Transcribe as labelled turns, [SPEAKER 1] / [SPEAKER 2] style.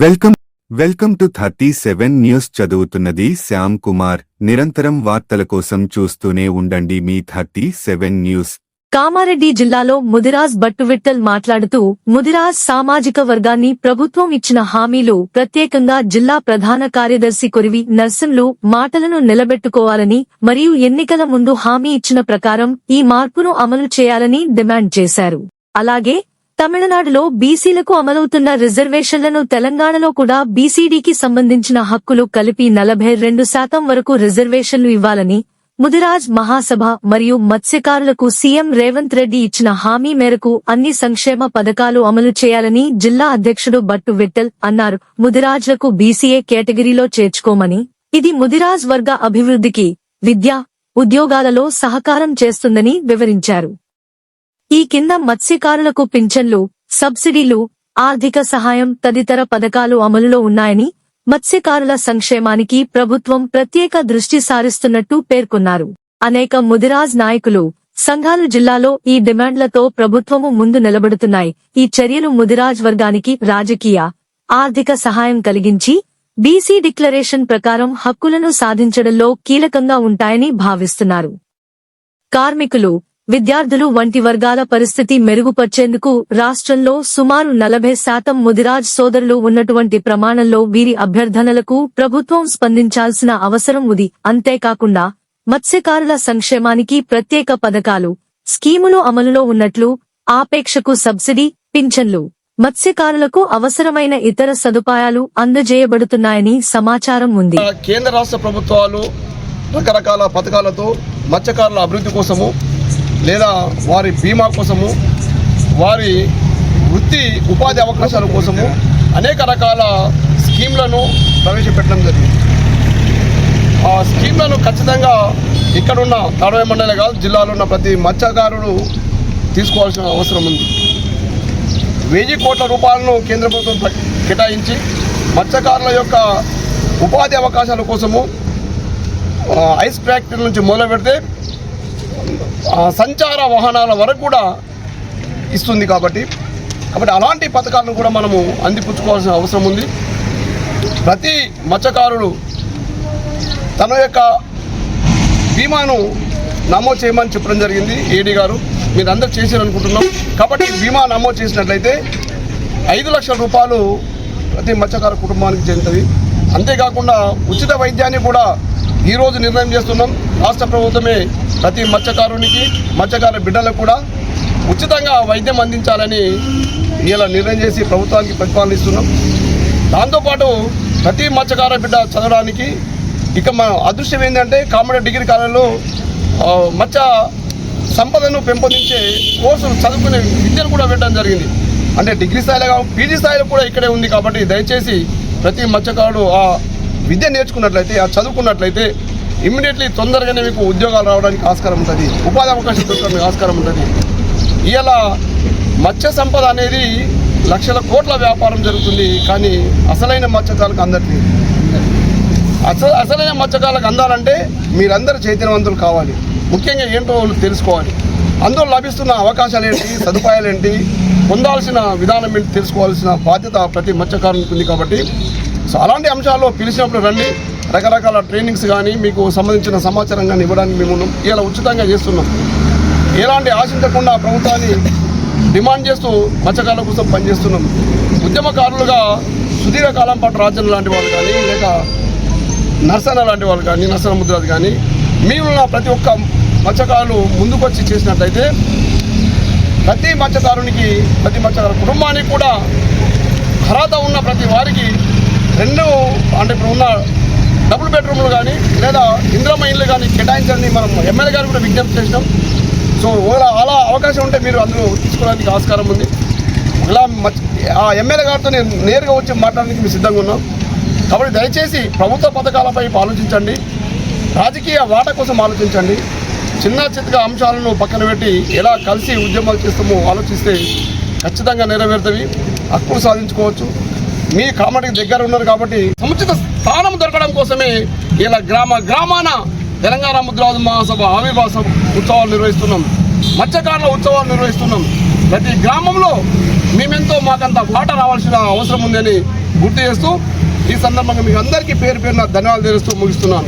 [SPEAKER 1] Welcome welcome to thirty seven news చదువుతున్నది శ్యామ్ కుమార్. నిరంతరం వార్తల కోసం చూస్తూనే ఉండండి మీ థర్టీ సెవెన్ న్యూస్.
[SPEAKER 2] కామారెడ్డి జిల్లాలో ముదిరాజ్ బట్టువిట్టల్ మాట్లాడుతూ ముదిరాజ్ సామాజిక వర్గాన్ని ప్రభుత్వం ఇచ్చిన హామీలు ప్రత్యేకంగా జిల్లా ప్రధాన కార్యదర్శి కొరివి నర్సింలు మాటలను నిలబెట్టుకోవాలని మరియు ఎన్నికల ముందు హామీ ఇచ్చిన ప్రకారం ఈ మార్పును అమలు చేయాలని డిమాండ్ చేశారు. అలాగే తమిళనాడులో బీసీలకు అమలవుతున్న రిజర్వేషన్లను తెలంగాణలో కూడా బీసీడీకి సంబంధించిన హక్కులు కలిపి నలభై రెండు శాతం వరకు రిజర్వేషన్లు ఇవ్వాలని ముదిరాజ్ మహాసభ మరియు మత్స్యకారులకు సీఎం రేవంత్ రెడ్డి ఇచ్చిన హామీ మేరకు అన్ని సంక్షేమ పథకాలు అమలు చేయాలని జిల్లా అధ్యక్షుడు బట్టు విట్టల్ అన్నారు. ముదిరాజ్లకు బీసీఏ కేటగిరీలో చేర్చుకోమని ఇది ముదిరాజ్ వర్గ అభివృద్ధికి విద్య ఉద్యోగాలలో సహకారం చేస్తుందని వివరించారు. ఈ కింద మత్స్యకారులకు పింఛన్లు సబ్సిడీలు ఆర్థిక సహాయం తదితర పథకాలు అమలులో ఉన్నాయని మత్స్యకారుల సంక్షేమానికి ప్రభుత్వం ప్రత్యేక దృష్టి సారిస్తున్నట్టు పేర్కొన్నారు. అనేక ముదిరాజ్ నాయకులు సంఘాలు జిల్లాలో ఈ డిమాండ్లతో ప్రభుత్వము ముందు నిలబడుతున్నాయి. ఈ చర్యలు ముదిరాజ్ వర్గానికి రాజకీయ ఆర్థిక సహాయం కలిగించి బీసీ డిక్లరేషన్ ప్రకారం హక్కులను సాధించడంలో కీలకంగా ఉంటాయని భావిస్తున్నారు. కార్మికులు విద్యార్థులు వంటి వర్గాల పరిస్థితి మెరుగుపర్చేందుకు రాష్ట్రంలో సుమారు నలభై శాతం ముదిరాజ్ సోదరులు ఉన్నటువంటి ప్రమాణంలో వీరి అభ్యర్థనలకు ప్రభుత్వం స్పందించాల్సిన అవసరం ఉంది. అంతేకాకుండా మత్స్యకారుల సంక్షేమానికి ప్రత్యేక పథకాలు స్కీములు అమలులో ఉన్నట్లు ఆపేక్షకు సబ్సిడీ పింఛన్లు మత్స్యకారులకు అవసరమైన ఇతర సదుపాయాలు అందజేయబడుతున్నాయని సమాచారం ఉంది.
[SPEAKER 3] కేంద్ర రాష్ట్ర ప్రభుత్వాలు రకరకాల పథకాలతో మత్స్యకారుల అభివృద్ధి కోసము లేదా వారి బీమా కోసము వారి వృత్తి ఉపాధి అవకాశాల కోసము అనేక రకాల స్కీమ్లను ప్రవేశపెట్టడం జరిగింది. ఆ స్కీమ్లను ఖచ్చితంగా ఇక్కడున్న తాడవ మండలి కాదు జిల్లాలో ఉన్న ప్రతి మత్స్యకారుడు తీసుకోవాల్సిన అవసరం ఉంది. వెయ్యి కోట్ల రూపాయలను కేంద్ర ప్రభుత్వం కేటాయించి మత్స్యకారుల యొక్క ఉపాధి అవకాశాల కోసము ఐస్ ఫ్యాక్టరీ నుంచి మొదలు పెడితే సంచార వాహనాల వరకు కూడా ఇస్తుంది కాబట్టి కాబట్టి అలాంటి పథకాలను కూడా మనము అందిపుచ్చుకోవాల్సిన అవసరం ఉంది. ప్రతి మత్స్యకారుడు తన యొక్క బీమాను నమోదు చేయమని చెప్పడం జరిగింది ఏడీ గారు. మీరు అందరు చేశారనుకుంటున్నాం. కాబట్టి బీమా నమోదు చేసినట్లయితే ఐదు లక్షల రూపాయలు ప్రతి మత్స్యకార కుటుంబానికి చెందుతుంది. అంతేకాకుండా ఉచిత వైద్యాన్ని కూడా ఈరోజు నిర్ణయం చేస్తున్నాం. రాష్ట్ర ప్రభుత్వమే ప్రతి మత్స్యకారునికి మత్స్యకార బిడ్డలకు కూడా ఉచితంగా వైద్యం అందించాలని ఇలా నిర్ణయం చేసి ప్రభుత్వానికి ప్రతిపాదన ఇస్తున్నాం. దాంతోపాటు ప్రతి మత్స్యకార బిడ్డ చదవడానికి ఇక మన అదృశ్యం ఏంటంటే కామన్ డిగ్రీ కాలంలో మత్స్య సంపదను పెంపొందించే కోర్సులు చదువుకునే విద్యను కూడా పెట్టడం జరిగింది. అంటే డిగ్రీ స్థాయిలో కాదు పీజీ స్థాయిలో కూడా ఇక్కడే ఉంది కాబట్టి దయచేసి ప్రతి మత్స్యకారుడు ఆ విద్య నేర్చుకున్నట్లయితే ఆ చదువుకున్నట్లయితే ఇమ్మీడియట్లీ తొందరగానే మీకు ఉద్యోగాలు రావడానికి ఆస్కారం ఉంటుంది. ఉపాధి అవకాశం దొరకడానికి ఆస్కారం ఉంటుంది. ఇలా మత్స్య సంపద అనేది లక్షల కోట్ల వ్యాపారం జరుగుతుంది కానీ అసలైన మత్స్యకారులకు అందట్లేదు. అసలు అసలైన మత్స్యకారులకు అందాలంటే మీరందరూ చైతన్యవంతులు కావాలి. ముఖ్యంగా ఏంటో వాళ్ళు తెలుసుకోవాలి. అందులో లభిస్తున్న అవకాశాలు ఏంటి సదుపాయాలు ఏంటి పొందాల్సిన విధానం ఏంటి తెలుసుకోవాల్సిన బాధ్యత ప్రతి మత్స్యకారునికి ఉంది కాబట్టి సో అలాంటి అంశాల్లో పిలిచినప్పుడు రండి. రకరకాల ట్రైనింగ్స్ కానీ మీకు సంబంధించిన సమాచారం కానీ ఇవ్వడానికి మేము ఇలా ఉచితంగా చేస్తున్నాం. ఎలాంటి ఆశించకుండా ప్రభుత్వాన్ని డిమాండ్ చేస్తూ మత్స్యకారుల కోసం పనిచేస్తున్నాం. ఉద్యమకారులుగా సుదీర్ఘకాలం పాటు రాజన్ లాంటి వాళ్ళు కానీ లేక నర్సన లాంటి వాళ్ళు కానీ నర్సన ముద్రాజ్ కానీ మీరున్న ప్రతి ఒక్క మత్స్యకారులు ముందుకొచ్చి చేసినట్లయితే ప్రతి మత్స్యకారునికి ప్రతి మత్స్యకారు కుటుంబానికి కూడా అర్హత ఉన్న ప్రతి వారికి రెండు అంటే ఇప్పుడు ఉన్న డబుల్ బెడ్రూమ్లు కానీ లేదా ఇంద్రమ్మ ఇల్లు కానీ కేటాయించండి మనం ఎమ్మెల్యే గారు కూడా విజ్ఞప్తి చేసినాం. సో ఒకవేళ అలా అవకాశం ఉంటే మీరు అందులో తీసుకోవడానికి ఆస్కారం ఉంది. ఇలా ఆ ఎమ్మెల్యే గారితో నేను నేరుగా వచ్చి మాట్లాడడానికి మేము సిద్ధంగా ఉన్నాం. కాబట్టి దయచేసి ప్రభుత్వ పథకాలపై ఆలోచించండి. రాజకీయ వాట కోసం ఆలోచించండి. చిన్న చిత్తగా అంశాలను పక్కన పెట్టి ఎలా కలిసి ఉద్యమాలు చేస్తామో ఆలోచిస్తే ఖచ్చితంగా నెరవేరుతవి హక్కులు సాధించుకోవచ్చు. మీ కామెడీకి దగ్గర ఉన్నారు కాబట్టి సముచిత స్థానం దొరకడం కోసమే ఇలా గ్రామ గ్రామాన తెలంగాణ ముద్రాజు మహాసభ ఆవిర్భావ ఉత్సవాలు నిర్వహిస్తున్నాం. మత్స్యకారుల ఉత్సవాలు నిర్వహిస్తున్నాం. ప్రతి గ్రామంలో మేమెంతో మాకంత వాట రావాల్సిన అవసరం ఉందని గుర్తు చేస్తూ ఈ సందర్భంగా మీకు అందరికీ పేరు పేరున ధన్యవాదాలు తెలుస్తూ ముగిస్తున్నాను.